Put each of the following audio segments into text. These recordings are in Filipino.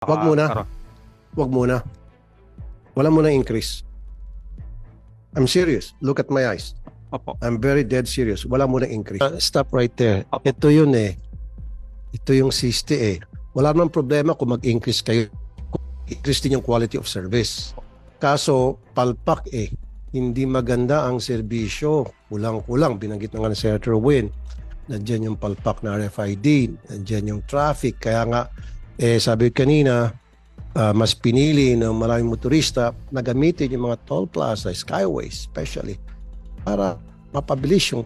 Wag muna. Karo. Wag muna. Wala muna increase. I'm serious. Look at my eyes. Opo. I'm very dead serious. Wala muna increase. Uh, stop right there. Ito yun eh. Ito yung 60 eh. Wala namang problema kung mag-increase kayo. Increase din yung quality of service. Kaso, palpak eh. Hindi maganda ang serbisyo. Kulang-kulang. Binanggit na nga ni Senator Win. Nandiyan yung palpak na RFID. Nandiyan yung traffic. Kaya nga, eh, sabi ko kanina, ah, mas pinili ng maraming motorista na gamitin yung mga toll plaza, skyways especially, para mapabilis yung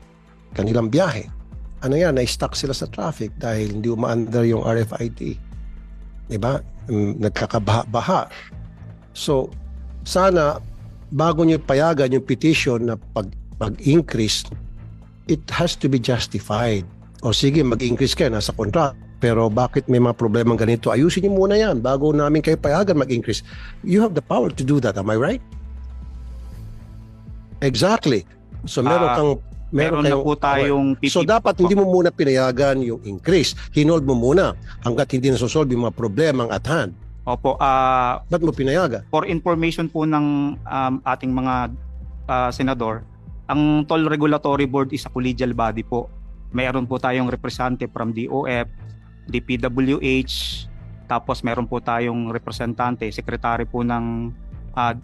kanilang biyahe. Ano yan, na-stuck sila sa traffic dahil hindi umaandar yung RFID. Diba? Mm, Nagkakabaha-baha. So, sana bago nyo payagan yung petition na pag, pag-increase, it has to be justified. O sige, mag-increase kayo, nasa contract. Pero bakit may mga problemang ganito? Ayusin niyo muna yan bago namin kayo payagan mag-increase. You have the power to do that. Am I right? Exactly. So meron Ah, kang Meron, na kayong- po tayong So dapat hindi mo muna pinayagan yung increase. Hinold mo muna hanggat hindi nasosolve yung mga problemang at hand. Opo, ah Ba't mo pinayagan? for information po ng um, ating mga ah, senador, ang Toll Regulatory Board is a collegial body po. Mayroon po tayong representative from DOF, DPWH, tapos meron po tayong representante, sekretary po ng ah,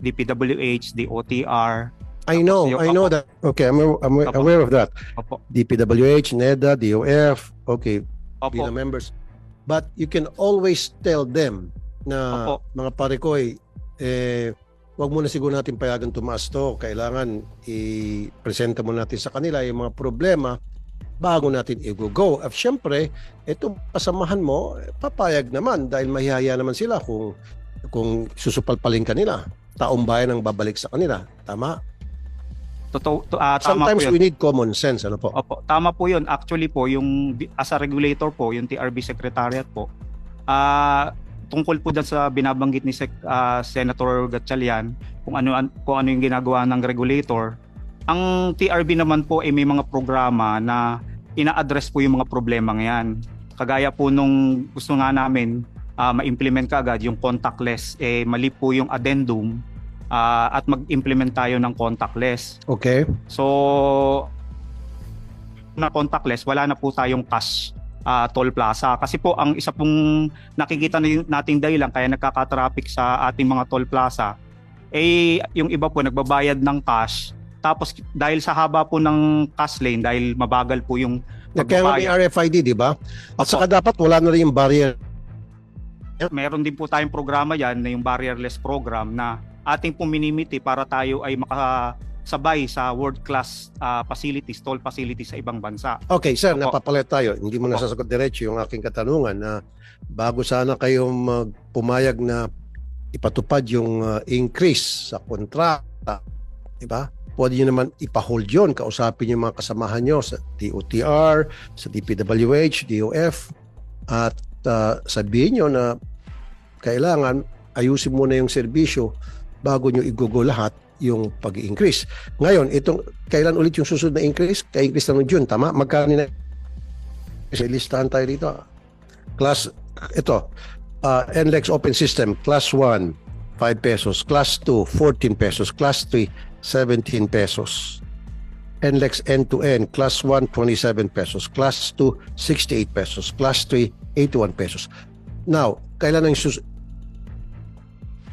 DPWH, DOTR. I know, yung- I know that. Okay, I'm, I'm Opo. aware of that. Opo. DPWH, NEDA, DOF, okay, Opo. the members. But you can always tell them na Opo. mga pare ko eh, eh wag muna siguro natin payagan tumaas to. Kailangan i-presenta mo natin sa kanila yung mga problema bago natin i-go. At syempre, itong kasamahan mo, eh, papayag naman dahil mahihaya naman sila kung kung susupalpalin kanila. Taong bayan ang babalik sa kanila. Tama? Totoo, to, ah, tama Sometimes po yun. we need common sense. Ano po? Opo, tama po 'yun. Actually po, yung as a regulator po, yung TRB secretariat po, ah tungkol po dyan sa binabanggit ni Sec, ah, Senator Gatchalian kung ano an- kung ano yung ginagawa ng regulator. Ang TRB naman po ay may mga programa na ina-address po yung mga problema yan. Kagaya po nung gusto nga namin ah, ma-implement kaagad yung contactless, eh mali po yung addendum ah, at mag-implement tayo ng contactless. Okay. So, na contactless, wala na po tayong cash ah, toll plaza. Kasi po, ang isa pong nakikita na- nating dahilan kaya nagkaka-traffic sa ating mga toll plaza, eh, yung iba po nagbabayad ng cash. Tapos, dahil sa haba po ng cash lane, dahil mabagal po yung may pagbabayad, RFID, di ba? At saka dapat wala na rin yung barrier. meron din po tayong programa yan na yung barrierless program na ating po minimiti para tayo ay makasabay sa world-class ah, facilities, toll facilities sa ibang bansa. Okay, sir, Opo. napapalit tayo. Hindi mo nasasagot diretso yung aking katanungan na bago sana kayo magpumayag na ipatupad yung uh, increase sa kontrata, di ba? Pwede nyo naman ipahold yun, kausapin yung mga kasamahan nyo sa DOTR, sa DPWH, DOF, at uh, sabihin nyo na kailangan ayusin muna yung serbisyo bago nyo igugo lahat yung pag-increase. Ngayon, itong kailan ulit yung susunod na increase? Kay-increase na ng June, tama? Magkano na? Kasi listahan tayo dito. Class, ito, uh, NLEX Open System, Class 1, 5 pesos. Class 2, 14 pesos. Class 3, 17 pesos. NLEX End-to-End, Class 1, 27 pesos. Class 2, 68 pesos. Class 3, 81 pesos. Now, kailan ang sus...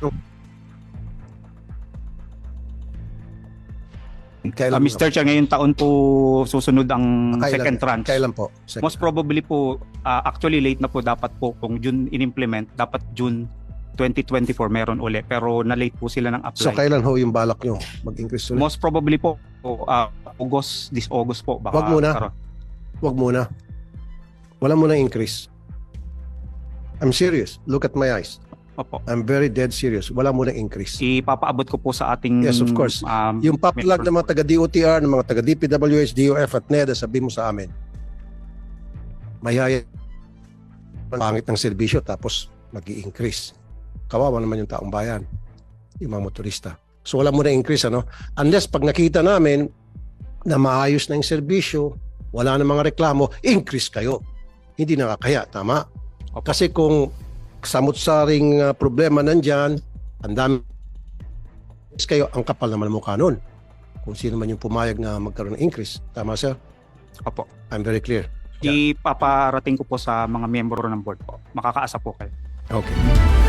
Uh, Kailan, Mr. Chair, ngayong taon po susunod ang Kailan- second tranche. Kailan po? Second. Most probably po, ah, actually late na po dapat po kung June in-implement, dapat June 2024 meron uli. Pero na-late po sila ng apply. So kailan ho yung balak nyo mag-increase ulit? Most probably po, ah, August, this August po. Baka, Wag muna. karoon. Wag muna. Wala muna increase. I'm serious. Look at my eyes. Opo. I'm very dead serious. Wala muna increase. Ipapaabot ko po sa ating Yes, of course. um, Yung paplag ng mga taga-DOTR, ng mga taga-DPWH, DOF at NEDA, sabi mo sa amin, mayaya pangit ng serbisyo tapos mag increase Kawawa naman yung taong bayan, yung mga motorista. So wala muna increase, ano? Unless pag nakita namin na maayos na yung serbisyo, wala na mga reklamo, increase kayo. Hindi nakakaya, tama? Opo. Kasi kung samot-saring uh, problema nandyan, ang dami kayo, ang kapal naman mukha nun. Kung sino man yung pumayag na magkaroon ng increase. Tama, sir? Opo. I'm very clear. Ipaparating ko po sa mga miyembro ng board po. Makakaasa po kayo. Okay.